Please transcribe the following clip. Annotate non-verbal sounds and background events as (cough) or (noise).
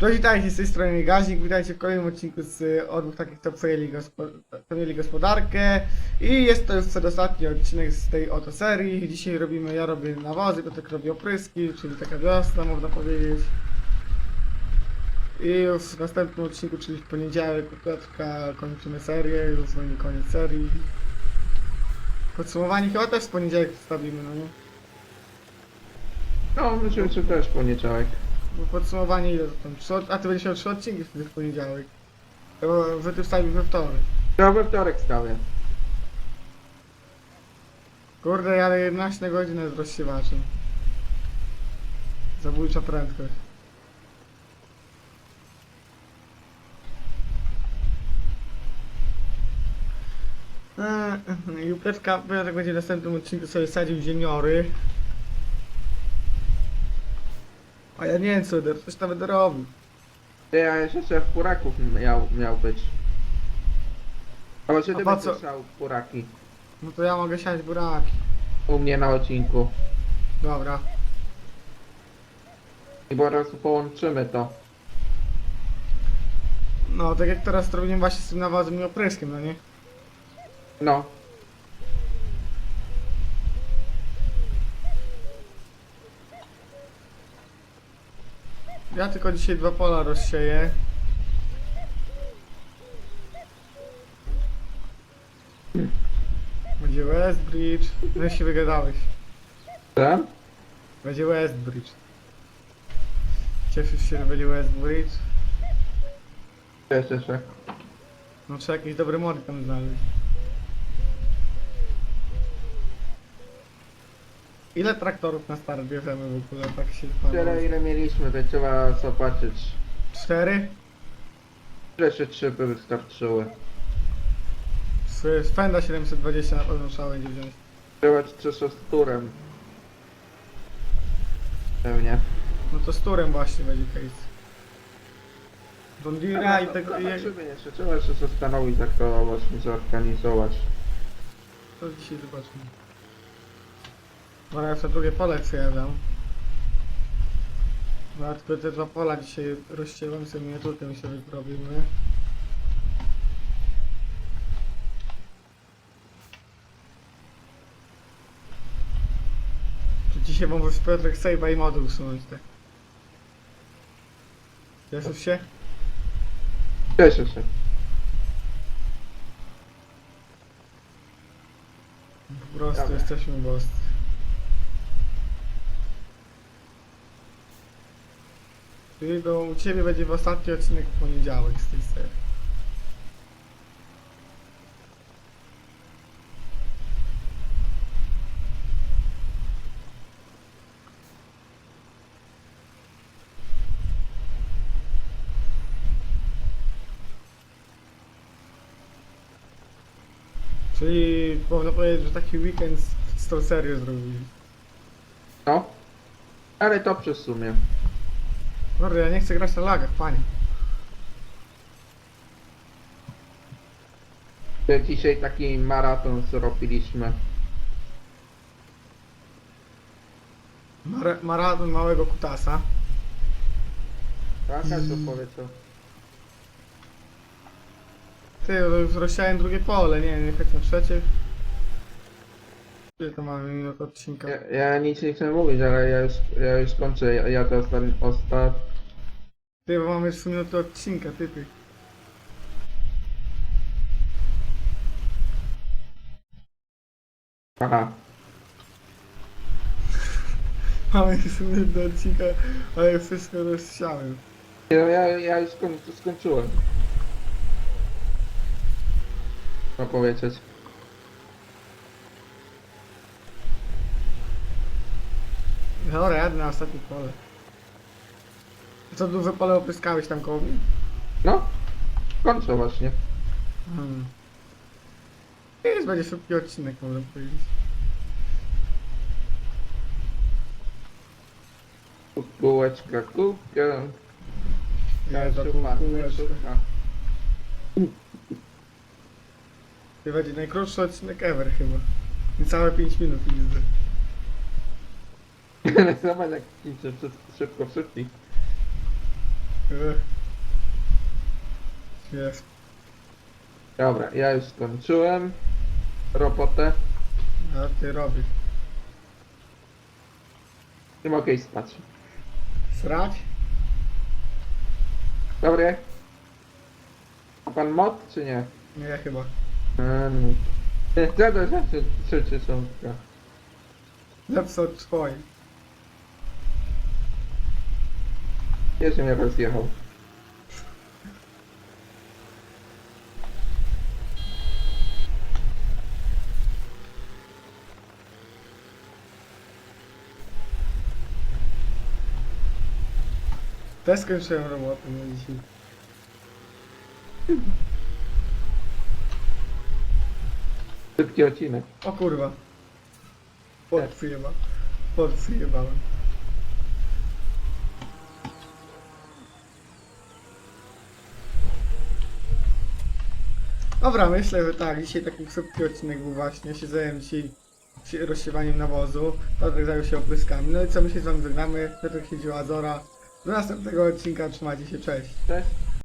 Cześć, witajcie z tej strony Gazik, witajcie w kolejnym odcinku z y, odwóch takich, co przejęli, gospo gospodarkę i jest to już przedostatni odcinek z tej oto serii. Dzisiaj robimy, ja robię nawozy, Piotrek robi opryski, czyli taka wiosna można powiedzieć. I już w następnym odcinku, czyli w poniedziałek u kończymy serię, już będzie koniec serii. Podsumowanie chyba też w poniedziałek wstawimy, no nie? No, myślę, że też poniedziałek. Podsumowanie ile to tam? Trzy, a ty będziesz miał trzy odcinki wtedy w poniedziałek. Bo wy tu wstawił we wtorek. Ja we wtorek stawię. Kurde, ale 11 godzin z rozsiewaczem. Zabójcza prędkość. Eee, będzie w następnym odcinku sobie sadził ziemiory. A ja nie wiem co, coś tam będę robił. Ty, Ja jeszcze w Puraków miał, miał być. A może A ty po będziesz co? siał Puraki No to ja mogę siać buraki. u mnie na odcinku. Dobra. I po prostu połączymy to. No, tak jak teraz to robimy właśnie z tym nawozem i opryskiem, no nie? No. Ja tylko dzisiaj dwa pola rozsieję. Będzie Westbridge. No się wygadałeś. Ten? Będzie Westbridge. Cieszysz się, że będzie Westbridge? Cieszę się. No trzeba jakieś dobre mody tam znaleźć. Ile traktorów na start bierzemy w ogóle? Tak się Tyle ile mieliśmy, to trzeba zobaczyć. Cztery? Tyle się trzy by wystarczyły. Z Fenda 720 na pewno trzeba będzie wziąć. Trzeba trzy z turem. Pewnie. No to z turem właśnie będzie case. John Deere'a i tego... i- zobaczymy jeszcze. Trzeba się zastanowić jak to właśnie zorganizować. To dzisiaj zobaczymy. Dobra, jeszcze drugie pole przejawiam. No, tylko te dwa pola dzisiaj rozcięłam sobie miniaturkę mi sobie zrobimy. To dzisiaj wam w Piotrek save'a i moduł usunąć, tak? Cieszysz się? Cieszę się. Po prostu jesteśmy boscy. To u Ciebie będzie w ostatni odcinek w poniedziałek z tej serii. Czyli można powiedzieć, że taki weekend z, z tą serią zrobili. No. Ale to przy sumie. Kurde, ja nie chcę grać na lagach, panie. To Dzisiaj taki maraton zrobiliśmy. Mara maraton małego kutasa. Tak, a co powiedział? Ty, to już rozsiałem drugie pole, nie wiem, jechać na trzecie. Ile to mamy minut odcinka? Ja, ja nic nie chcę mówić, ale ja już, ja już kończę. Ja, ja to ostatni, ostat... Ty, bo mamy 3 minuty odcinka, ty, ty. Aha. (laughs) Mamy 3 minuty odcinka, ale wszystko rozsiałem. Ja, ja, ja już skoń, skończyłem. Co powiedzieć? Dobra, jadę na ostatnie pole. Co duże pole opryskałeś tam koło mnie? No, kończę właśnie. Hmm. Jest, będzie szybki odcinek, można powiedzieć. Bułeczka, kubka. Ja za Kaszupa, kółeczka. To będzie najkrótszy odcinek ever chyba. Niecałe 5 minut widzę. Zobacz jak kończę szybko wszystkich. Dobra, ja już skończyłem robotę. A ty robisz? Nie mogę iść spać. Srać? Dobry. Ma pan mod, czy nie? Nie, chyba. Um, Zgadza się, czy, czy są tylko. Lepsze Jeszcze mnie rozjechał. Też skończyłem robotę na dzisiaj. Szybki odcinek. O kurwa. Pod przyjeba. Pod przyjebałem. Dobra, myślę, że tak, dzisiaj taki szybki odcinek był właśnie, się zająłem rozsiewaniem nawozu, Patryk zajął się opryskami, no i co, my się z wami żegnamy, Piotrek siedział Azora, do następnego odcinka, trzymajcie się, cześć. Cześć.